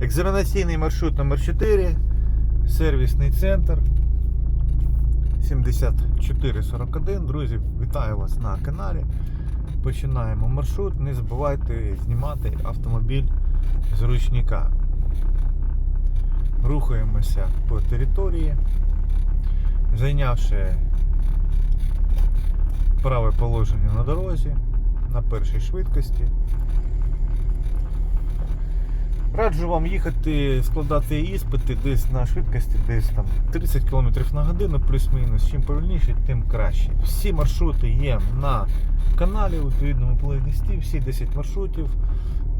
Екзаменаційний маршрут номер 4 сервісний центр 7441. Друзі, вітаю вас на каналі. Починаємо маршрут. Не забувайте знімати автомобіль з ручника. Рухаємося по території, зайнявши праве положення на дорозі на першій швидкості. Раджу вам їхати складати іспити десь на швидкості, десь там 30 км на годину, плюс-мінус. Чим повільніше, тим краще. Всі маршрути є на каналі у відповідному плейлисті, всі 10 маршрутів.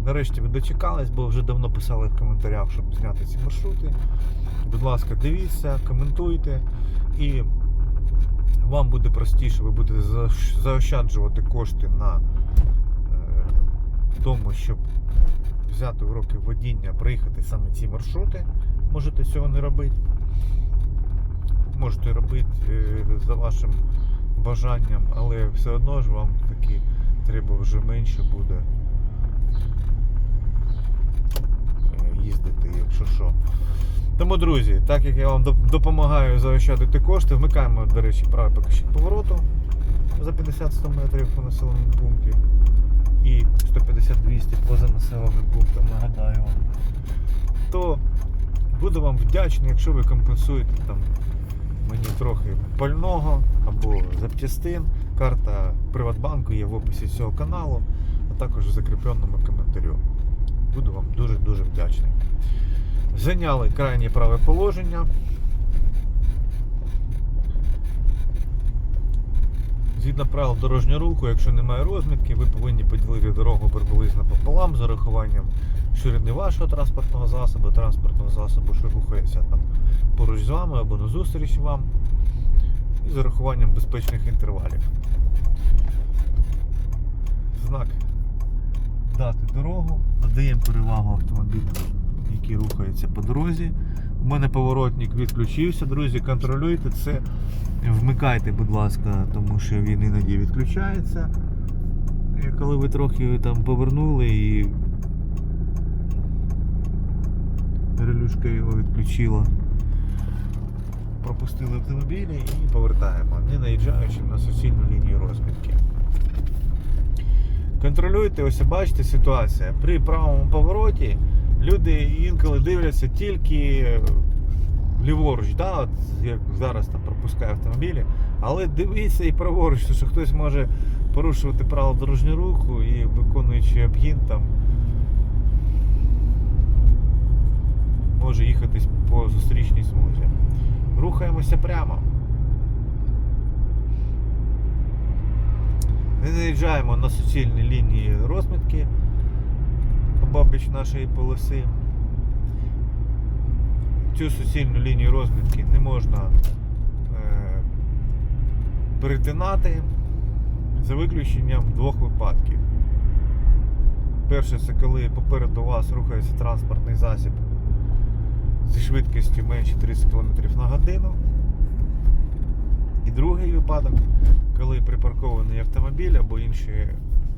Нарешті ви дочекались, бо вже давно писали в коментарях, щоб зняти ці маршрути. Будь ласка, дивіться, коментуйте і вам буде простіше, ви будете заощаджувати кошти на е, тому, щоб взяти уроки водіння, проїхати саме ці маршрути. Можете цього не робити. Можете робити е, за вашим бажанням, але все одно ж вам таки треба вже менше буде е, їздити, якщо що. Тому, друзі, так як я вам допомагаю заощадити кошти, вмикаємо, до речі, правий покажчик повороту за 50-100 метрів по населеному пункті і 150-200 поза населеним пунктом, нагадаю вам, то буду вам вдячний, якщо ви компенсуєте там мені трохи пального або запчастин. Карта Приватбанку є в описі цього каналу, а також в закріпленому коментарю. Буду вам дуже-дуже вдячний. Зайняли крайнє праве положення. Згідно правил дорожнього руху, якщо немає розмітки, ви повинні поділити дорогу приблизно пополам з урахуванням ширини вашого транспортного засобу, транспортного засобу, що рухається там поруч з вами або назустріч вам, і з урахуванням безпечних інтервалів. Знак дати дорогу, надаємо перевагу автомобілям, які рухаються по дорозі. У мене поворотник відключився, друзі, контролюйте це. Вмикайте, будь ласка, тому що він іноді відключається. І коли ви трохи там повернули і релюшка його відключила. Пропустили автомобілі і повертаємо, не наїжджаючи на суцільну лінію розмітки. Контролюйте, ось бачите ситуація. При правому повороті люди інколи дивляться тільки ліворуч, да, як зараз там пропускає автомобілі, але дивіться і праворуч, що хтось може порушувати правила дорожнього руху і виконуючи обгін там може їхатись по зустрічній смузі. Рухаємося прямо. Не наїжджаємо на суцільні лінії розмітки обабіч нашої полоси. Цю суцільну лінію розмітки не можна е, перетинати за виключенням двох випадків. Перше, це коли попереду вас рухається транспортний засіб зі швидкістю менше 30 км на годину. І другий випадок, коли припаркований автомобіль або інший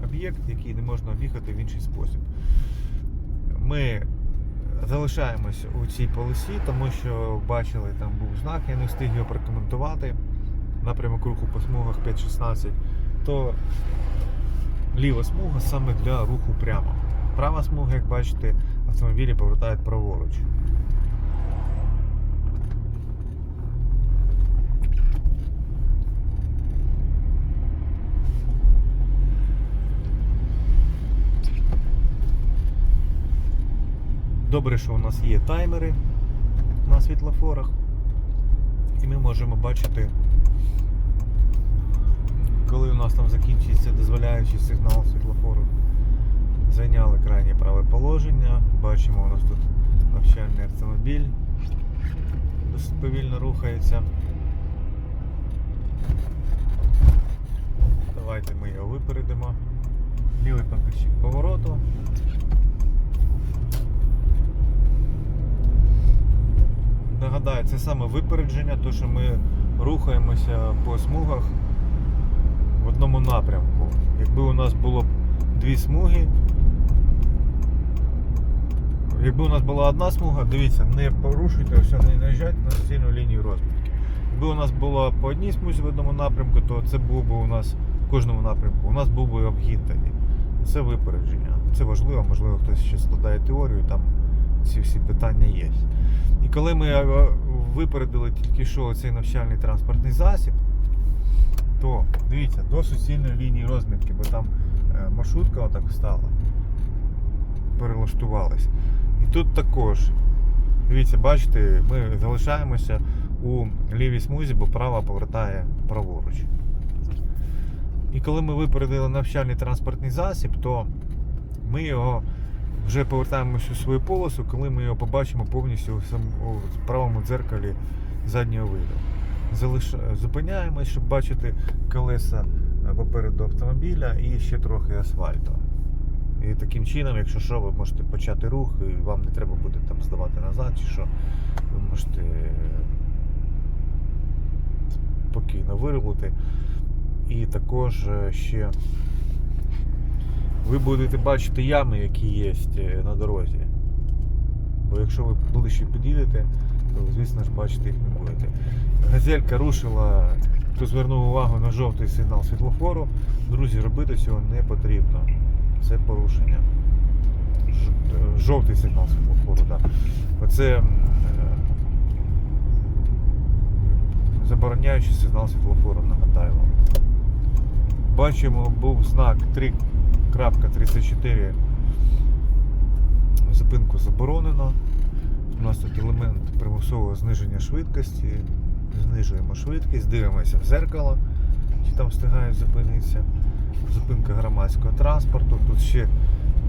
об'єкт, який не можна об'їхати в інший спосіб. Ми залишаємось у цій полосі, тому що бачили, там був знак, я не встиг його прокоментувати. Напрямок руху по смугах 5.16, то ліва смуга саме для руху прямо. Права смуга, як бачите, автомобілі повертають праворуч. Добре, що у нас є таймери на світлофорах, і ми можемо бачити, коли у нас там закінчується дозволяючий сигнал світлофору. Зайняли крайнє праве положення. Бачимо, у нас тут навчальний автомобіль досить повільно рухається. Давайте ми його випередимо. Лівий покажчик повороту. Нагадаю, це саме випередження, то що ми рухаємося по смугах в одному напрямку. Якби у нас було б дві смуги, Якби у нас була одна смуга, дивіться, не порушуйте, все, не наїжджайте на суцільну лінію розмітки. Якби у нас було по одній смузі в одному напрямку, то це був би у нас в кожному напрямку. У нас був би обгін тоді. Це випередження. Це важливо, можливо, хтось ще складає теорію, там ці всі питання є. І коли ми е, випередили тільки що цей навчальний транспортний засіб, то дивіться, до суцільної лінії розмітки, бо там е, маршрутка отак встала, перелаштувалась. І тут також, дивіться, бачите, ми залишаємося у лівій смузі, бо права повертає праворуч. І коли ми випередили навчальний транспортний засіб, то ми його вже повертаємося у свою полосу, коли ми його побачимо повністю у правому дзеркалі заднього виду. Залиш... Зупиняємось, щоб бачити колеса е, попереду автомобіля і ще трохи асфальту. І таким чином, якщо що, ви можете почати рух, і вам не треба буде там здавати назад, чи що, ви можете е, спокійно виробити. І також е, ще ви будете бачити ями, які є е, на дорозі. Бо якщо ви ближче під'їдете, то звісно ж бачити їх не будете. Газелька рушила, хто звернув увагу на жовтий сигнал світлофору. Друзі, робити цього не потрібно. Це порушення. Е, Жовтий сигнал світлофору, так. Оце м, е, забороняючий сигнал світлофору, нагадаю вам. Бачимо, був знак 3.34. Зупинку заборонено. У нас тут елемент примусового зниження швидкості. Знижуємо швидкість, дивимося в зеркало, чи там встигають зупинитися. Зупинка громадського транспорту. Тут ще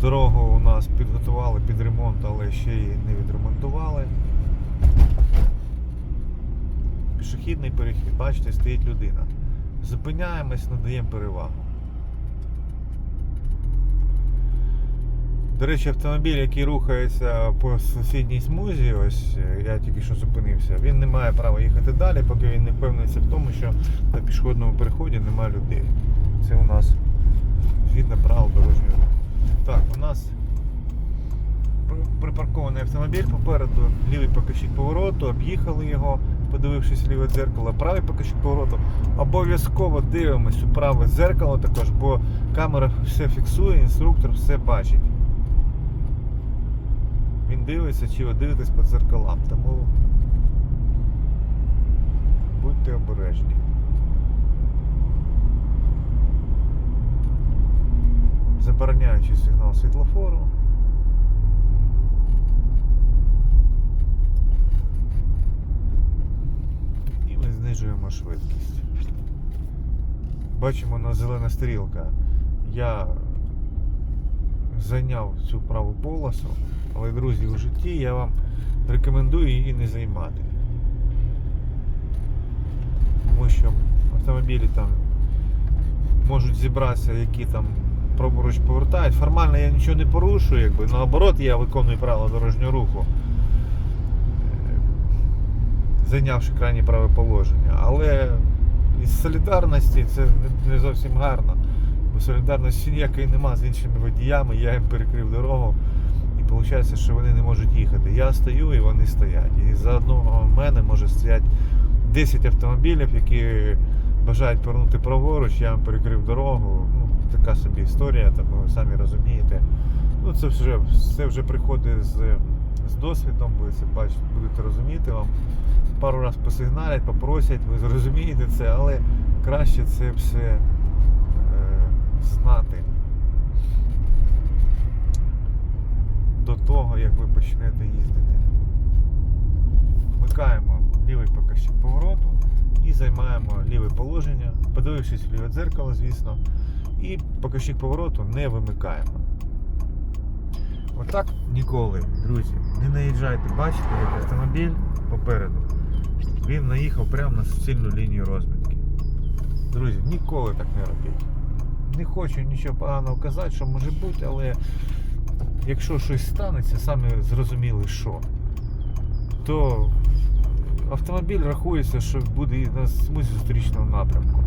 дорогу у нас підготували під ремонт, але ще її не відремонтували. Пішохідний перехід, бачите, стоїть людина. Зупиняємось, надаємо перевагу. До речі, автомобіль, який рухається по сусідній смузі, ось е, я тільки що зупинився, він не має права їхати далі, поки він не впевниться в тому, що на пішохідному переході немає людей. Це у нас згідно правил дорожнього. Так, у нас припаркований автомобіль попереду, лівий покажчик повороту, об'їхали його, подивившись ліве дзеркало, правий покажчик повороту. Обов'язково дивимось у праве дзеркало також, бо камера все фіксує, інструктор все бачить. Дивиться, чи ви дивитесь по дзеркалам, тому будьте обережні. Забороняючий сигнал світлофору. І ми знижуємо швидкість. Бачимо на зелена стрілка. Я зайняв цю праву полосу, але, друзі, у житті я вам рекомендую її не займати. Тому що автомобілі там можуть зібратися, які там праворуч повертають. Формально я нічого не порушую, якби наоборот, я виконую правила дорожнього руху, е, зайнявши крайнє праве положення. Але із солідарності це не зовсім гарно. Бо солідарності ніякої нема з іншими водіями, я їм перекрив дорогу. Виходить, що вони не можуть їхати. Я стою і вони стоять. І за одного мене може стоять 10 автомобілів, які бажають повернути праворуч, я їм перекрив дорогу. Ну, така собі історія, тому ви самі розумієте. Ну, це вже, це вже приходить з, з досвідом, ви це бачите, будете розуміти вам. Пару раз посигналять, попросять, ви зрозумієте це, але краще це все е, знати до того, як ви почнете їздити. Вмикаємо лівий показчик повороту і займаємо ліве положення, подивившись в ліве дзеркало, звісно, і показчик повороту не вимикаємо. Отак ніколи, друзі, не наїжджайте, бачите, як автомобіль попереду. Він наїхав прямо на суцільну лінію розмітки. Друзі, ніколи так не робіть. Не хочу нічого поганого казати, що може бути, але якщо щось станеться, саме зрозуміли що, то автомобіль рахується, що буде на смузі зустрічного напрямку.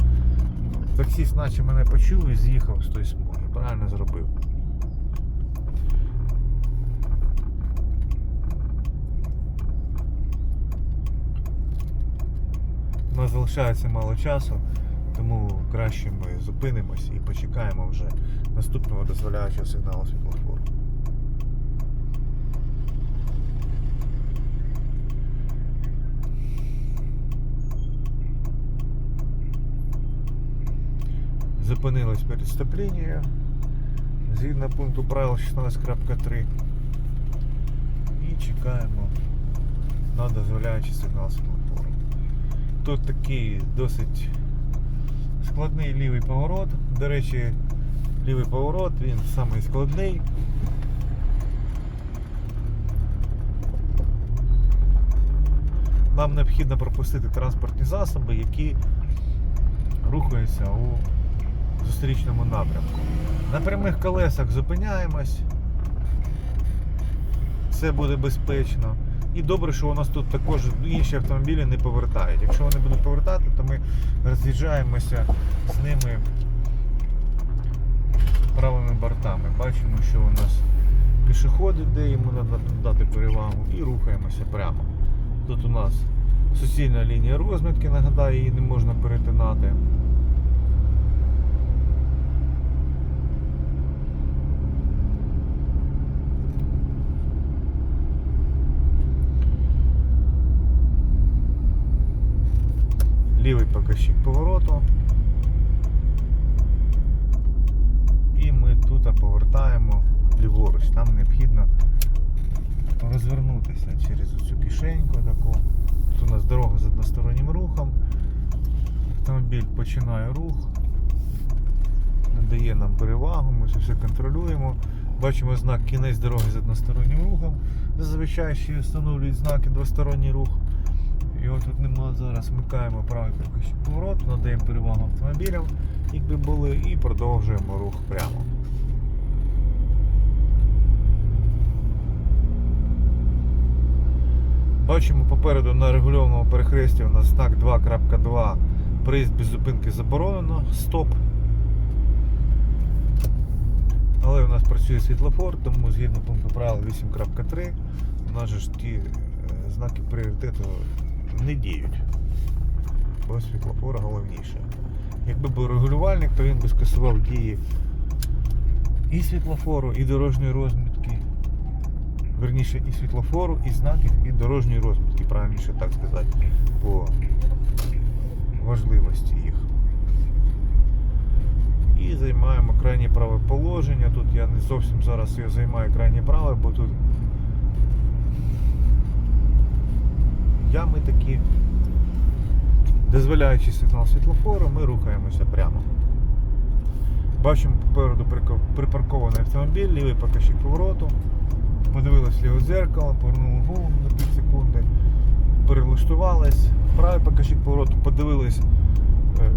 Таксіст наче мене почув і з'їхав з тої смуги. Правильно зробив. У нас залишається мало часу, тому краще ми зупинимось і почекаємо вже наступного дозволяючого сигналу світлофору. Зупинились перед стоп-лінією згідно пункту правил 16.3 і чекаємо на дозволяючий сигнал світлофору. Тут такий досить складний лівий поворот. До речі, лівий поворот, він самий складний. Нам необхідно пропустити транспортні засоби, які рухаються у зустрічному напрямку. На прямих колесах зупиняємось. Це буде безпечно. І добре, що у нас тут також інші автомобілі не повертають. Якщо вони будуть повертати, то ми роз'їжджаємося з ними правими бортами. Бачимо, що у нас пішоходи, де йому треба дати перевагу, і рухаємося прямо. Тут у нас суцільна лінія розмітки, нагадаю, її не можна перетинати. лівий показчик повороту. І ми тут повертаємо ліворуч. Нам необхідно розвернутися через цю кишеньку таку. Тут у нас дорога з одностороннім рухом. Автомобіль починає рух, надає нам перевагу, ми це все контролюємо. Бачимо знак кінець дороги з одностороннім рухом. Зазвичай ще встановлюють знаки двосторонній рух. Його тут нема зараз. Вмикаємо правий повороту, надаємо перевагу автомобілям, якби були, і продовжуємо рух прямо. Бачимо попереду на регульованому перехресті у нас знак 2.2. Приїзд без зупинки заборонено. Стоп. Але у нас працює світлофор, тому згідно пункту правил 8.3 у нас же ж ті е, знаки пріоритету не діють. Бо світлофора головніше. Якби був регулювальник, то він би скасував дії і світлофору, і дорожньої розмітки. Верніше, і світлофору, і знаків, і дорожньої розмітки, правильніше так сказати, по важливості їх. І займаємо крайнє праве положення. Тут я не зовсім зараз його займаю крайнє праве, бо тут ями такі. Дозволяючи сигнал світлофору, ми рухаємося прямо. Бачимо попереду припаркований автомобіль, лівий покажчик повороту. Подивились ліве зеркало, повернули голову на пів секунди, перелаштувались, правий покажчик повороту, подивились е,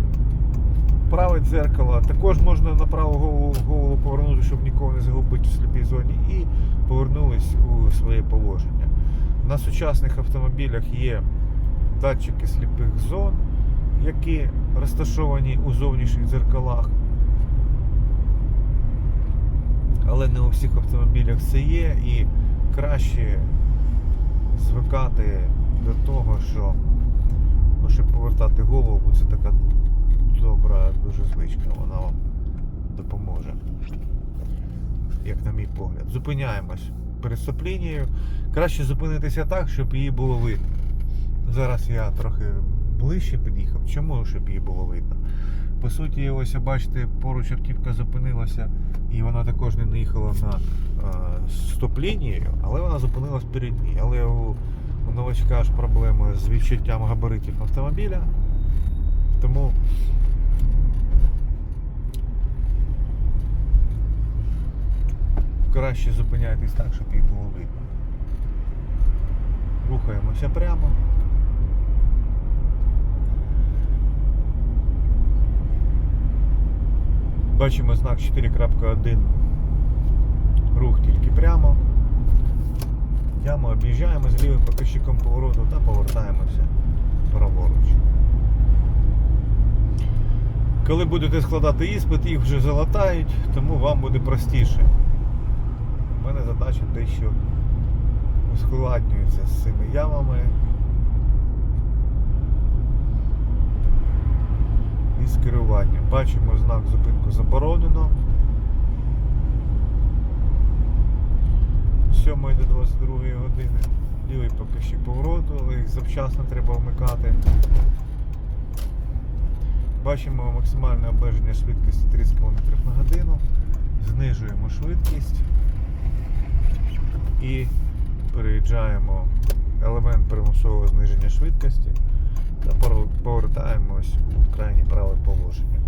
праве дзеркало. Також можна на праву голову, голову повернути, щоб нікого не загубити в сліпій зоні, і повернулись у своє положення. На сучасних автомобілях є датчики сліпих зон, які розташовані у зовнішніх дзеркалах. Але не у всіх автомобілях це є і краще звикати до того, що ну, щоб повертати голову, це така добра дуже звичка, вона вам допоможе. Як на мій погляд. Зупиняємось перед стоп-лінією. Краще зупинитися так, щоб її було видно. Зараз я трохи ближче під'їхав. Чому, щоб її було видно? По суті, ось бачите, поруч автівка зупинилася і вона також не наїхала на е, стоп-лінію, але вона зупинилась перед ній. Але у, у новачка ж проблеми з відчуттям габаритів автомобіля. Тому краще зупиняйтесь так, щоб їх було видно. Рухаємося прямо. Бачимо знак 4.1. Рух тільки прямо. Яму об'їжджаємо з лівим показчиком повороту та повертаємося праворуч. Коли будете складати іспит, їх вже залатають, тому вам буде простіше. У мене задача дещо ускладнюється з цими ямами. із керування. Бачимо знак зупинку заборонено. З 7 до 22 години лівий покажчик повороту, але їх завчасно треба вмикати. Бачимо максимальне обмеження швидкості 30 км на годину. Знижуємо швидкість і переїжджаємо елемент примусового зниження швидкості та повертаємось у крайнє праве положення.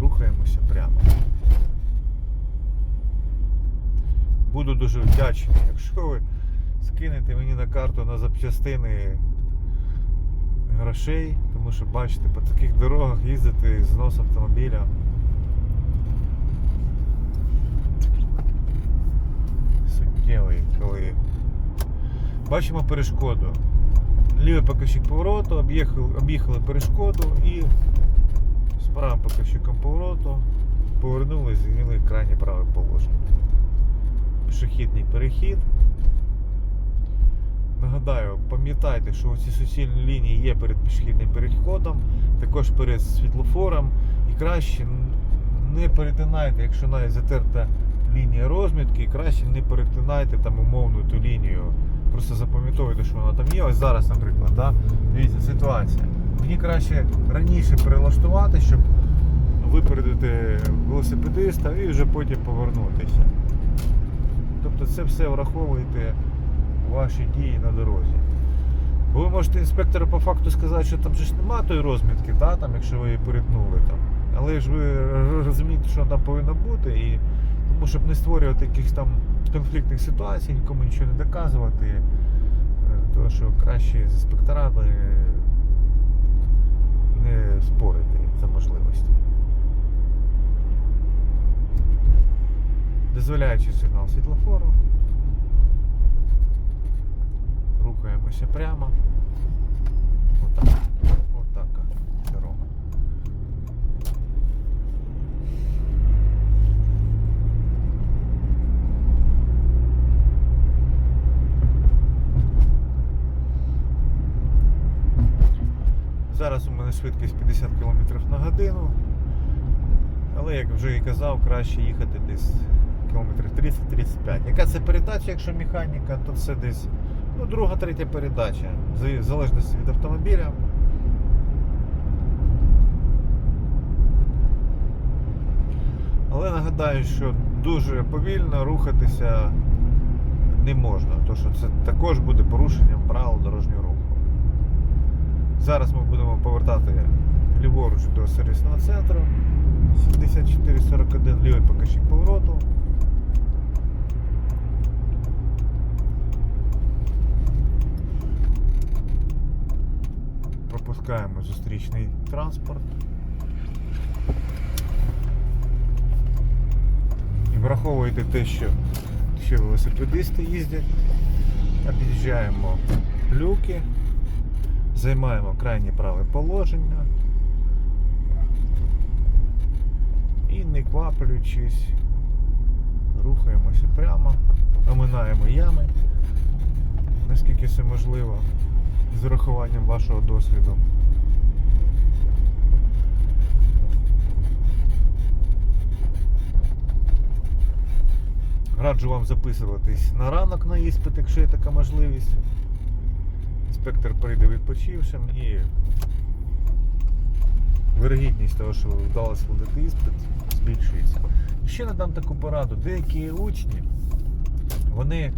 Рухаємося прямо. Буду дуже вдячний, якщо ви скинете мені на карту на запчастини грошей, тому що бачите, по таких дорогах їздити з нос автомобіля. Суттєвий, коли бачимо перешкоду. Лівий покажчик повороту, об'їхали, об'їхали перешкоду і з правим покажчиком повороту повернули, зайняли крайнє праве положення. Пішохідний перехід. Нагадаю, пам'ятайте, що ці суцільні лінії є перед пішохідним переходом, також перед світлофором. І краще не перетинайте, якщо навіть затерта лінія розмітки, краще не перетинайте там умовну ту лінію. Просто запам'ятовуйте, що вона там є. Ось зараз, наприклад, да? дивіться, ситуація. Мені краще раніше перелаштувати, щоб випередити велосипедиста і вже потім повернутися. Тобто це все враховуйте у ваші дії на дорозі. Бо ви можете інспектору по факту сказати, що там же ж нема тої розмітки, да, там, якщо ви її перетнули. Там. Але ж ви розумієте, що там повинно бути, і тому щоб не створювати якихось там конфліктних ситуацій, нікому нічого не доказувати, е, то що краще з інспекторами не спорити за можливості. Дозволяючи сигнал світлофору. Рухаємося прямо. Отак. Отак. Дорога. Зараз у мене швидкість 50 км на годину. Але як вже і казав, краще їхати десь кілометрів 30-35. Яка це передача, якщо механіка, то це десь ну, друга, третя передача. В залежності від автомобіля. Але нагадаю, що дуже повільно рухатися не можна, тому що це також буде порушенням правил дорожнього руху. Зараз ми будемо повертати ліворуч до сервісного центру. 7441 лівий покажчик повороту. Пропускаємо зустрічний транспорт. І враховуйте те, що ще велосипедисти їздять. Об'їжджаємо люки, займаємо крайнє праве положення. І не кваплюючись, рухаємося прямо, оминаємо ями, наскільки це можливо, з урахуванням вашого досвіду. Раджу вам записуватись на ранок на іспит, якщо є така можливість. Інспектор прийде відпочившим і вирогідність того, що вдалося складати іспит, збільшується. Ще надам таку пораду. Деякі учні вони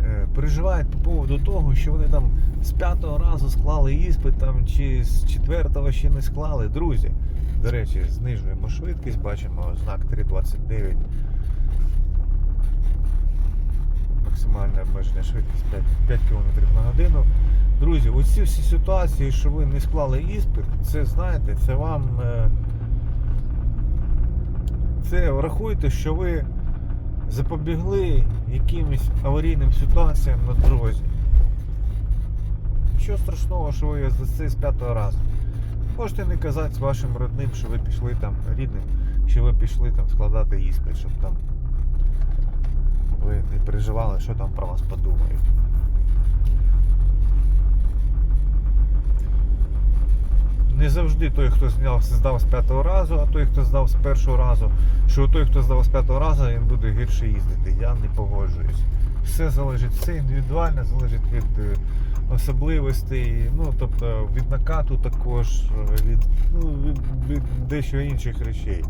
е, переживають по поводу того, що вони там з п'ятого разу склали іспит там, чи з четвертого ще не склали. Друзі, до речі, знижуємо швидкість, бачимо знак 329. Максимальне обмеження швидкість 5, 5 км на годину. Друзі, оці всі ситуації, що ви не склали іспит, це знаєте, це вам. е, Це рахуйте, що ви запобігли якимось аварійним ситуаціям на дорозі. Нічого страшного, що ви за це з п'ятого разу. Можете не казати вашим родним, що ви пішли там рідним, що ви пішли там складати іспит, щоб там ви не переживали, що там про вас подумають. Завжди той, хто зняв, здав з п'ятого разу, а той, хто здав з першого разу, що той, хто здав з п'ятого разу, він буде гірше їздити. Я не погоджуюсь. Все залежить, все індивідуально, залежить від е, особливостей, ну тобто від накату також, від, ну, від, від дещо інших речей.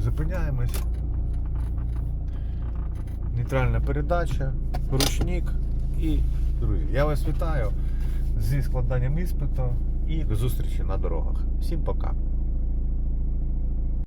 Зупиняємось. Нейтральна передача, ручник і друзі. Я вас вітаю зі складанням іспиту і до зустрічі на дорогах. Всім пока.